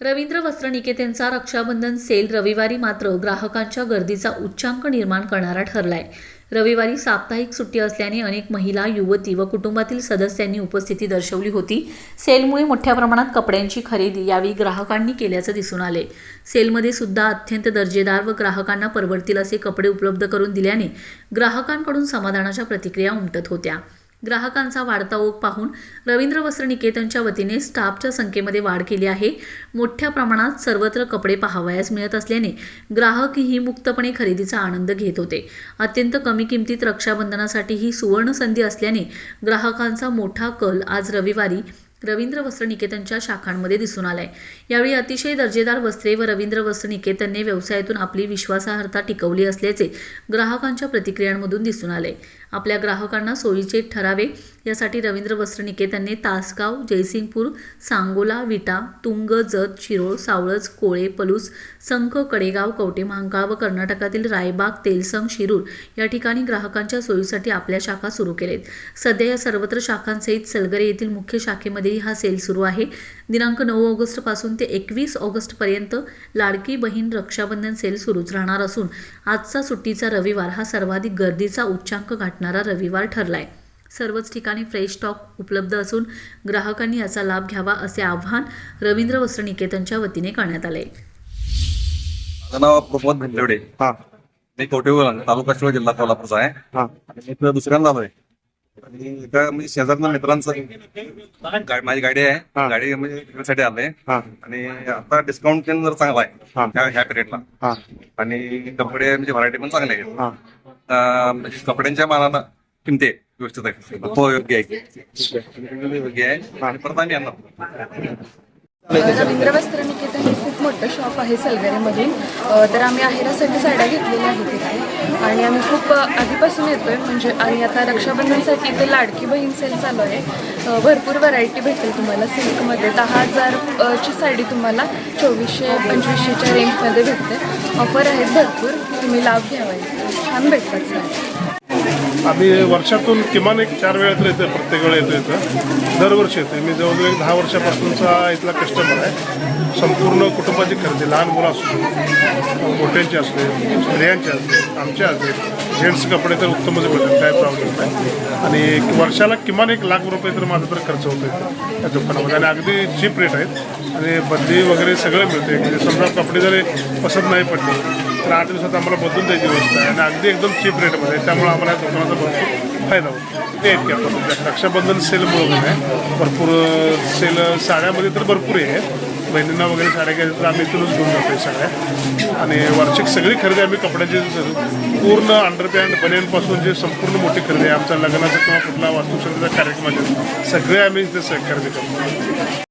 Ravindra वस्त्रनिकेतनचा Rakshabandhan sale रविवारी मात्र ग्राहकांच्या गर्दीचा उच्चांक निर्माण करणारा ठरलाय. रविवारी साप्ताहिक सुट्टी असल्याने अनेक महिला युवती व कुटुंबातील सदस्यांनी उपस्थिती दर्शवली होती. सेलमुळे मोठ्या प्रमाणात कपड्यांची खरेदी यावेळी ग्राहकांनी केल्याचं दिसून आले. सेलमध्ये सुद्धा अत्यंत दर्जेदार व ग्राहकांना परवडतील असे कपडे उपलब्ध करून दिल्याने ग्राहकांकडून समाधानाच्या प्रतिक्रिया उमटत होत्या. ग्राहकांचा वाढता ओघ पाहून रवींद्र वस्त्र निकेतनच्या वतीने स्टाफच्या संख्येमध्ये वाढ केली आहे. मोठ्या प्रमाणात सर्वत्र कपडे पाहावयास मिळत असल्याने ग्राहकही मुक्तपणे खरेदीचा आनंद घेत होते. अत्यंत कमी किमतीत रक्षाबंधनासाठी ही सुवर्ण संधी असल्याने ग्राहकांचा मोठा कल आज रविवारी रवींद्र वस्त्र निकेतनच्या शाखांमध्ये दिसून आलाय. यावेळी अतिशय दर्जेदार वस्त्रे व रवींद्र वस्त्र निकेतनने व्यवसायातून आपली विश्वासार्हता टिकवली असल्याचे ग्राहकांच्या प्रतिक्रियांमधून दिसून आले आपल्या ग्राहकांना सोयीचे ठरावे यासाठी रवींद्र वस्त्र निकेतनने तासगाव जयसिंगपूर सांगोला विटा तुंग जत शिरोळ सावळज कोळे पलूस संख कडेगाव कवटे महांकाळ व कर्नाटकातील रायबाग तेलसंग शिरूर या ठिकाणी ग्राहकांच्या सोयीसाठी आपल्या शाखा सुरू केलेत. सध्या या सर्वत्र शाखांसहित सलगरे येथील मुख्य शाखेमध्येही हा सेल सुरू आहे. दिनांक नऊ ऑगस्टपासून ते एकवीस ऑगस्ट पर्यंत लाडकी बहीण रक्षाबंधन सेल सुरूच राहणार असून आजचा सुट्टीचा रविवार हा सर्वाधिक गर्दीचा उच्चांक गाठणारा रविवार ठरलाय. सर्वच ठिकाणी फ्रेश स्टॉक उपलब्ध असून ग्राहकांनी याचा लाभ घ्यावा असे आवाहन रवींद्र वस्त्र निकेतनच्या वतीने करण्यात आले. माझं नाव प्रमोद भेंदेवडे. हा. मी कवटेवर तालुका शिरोळ जिल्हा कोल्हापूरचा आहे. हा. आणि मी इथं दुसऱ्यांदा आलोय. आणि एका म्हणजे शेजारच्या मित्रांचं गा- माझी गाडी हा. आहे गाडी म्हणजे विक्रीसाठी आलोय. हा. आणि आता डिस्काउंट जर चांगला हा. आहे ह्या- ह्या पिरियडला हा. आणि कपडे म्हणजे व्हरायटी पण चांगले आहेत. हा. अं, म्हणजे कपड्यांच्या मानानं आहे आहे आहे येणार रवींद्र वस्त्र निकेतन हे खूप मोठं शॉप आहे सलगरेमधून तर आम्ही आहेरासाठी साड्या घेतलेल्या आहेत तिथे. आणि आम्ही खूप आधीपासून येतोय. म्हणजे आणि आता रक्षाबंधनसाठी इथे लाडकी बहीण सेल चालू आहे. भरपूर व्हरायटी भेटेल तुम्हाला. सिल्कमध्ये दहा हजार अ, ची साडी तुम्हाला चोवीसशे पंचवीसशेच्या रेंजमध्ये भेटते. ऑफर आहेत भरपूर. तुम्ही लाभ घ्यावा. छान भेटतात साड्या आम्ही वर्षातून किमान एक चार वेळा तर येतो प्रत्येक वेळा येतो इथं. दरवर्षी येतो मी जवळजवळ एक दहा वर्षापासूनचा इथला कस्टमर आहे. संपूर्ण कुटुंबाची खरेदी लहान मुलं असू दे, मोठ्यांची असू दे स्त्रियांची असू दे आमच्या असू दे. जेंट्स कपडे तर उत्तमच मिळतात काय प्रॉब्लेम नाही. आणि वर्षाला किमान एक लाख रुपये तर माझा तर खर्च होतो इथं या दुकानामध्ये. आणि अगदी चीप रेट आहेत. आणि बदली वगैरे सगळं मिळते म्हणजे समजा कपडे जरी पसंत नाही पडले तर आठ दिवसात आम्हाला बदलून द्यायची व्यवस्था आहे. आणि अगदी एकदम चीप रेटमध्ये आहे. त्यामुळे आम्हाला या दुकानाचा भरपूर फायदा होतो. ते इतके आपण रक्षाबंधन सेलमुळं आहे. भरपूर सेल साड्यामध्ये तर भरपूर आहे. बहिणींना वगैरे साड्या घ्यायच्या तर आम्ही इथूनच घेऊन जातो सगळ्या आणि वार्षिक सगळी खरेदी आम्ही कपड्याची पूर्ण अंडरपॅन्ट बनियनपासून जे संपूर्ण मोठी खरेदी आहे आमच्या लग्नाचा किंवा कुठला वास्तुशैलीचा कार्यक्रम असेल सगळे आम्ही इथे खरेदी करतो.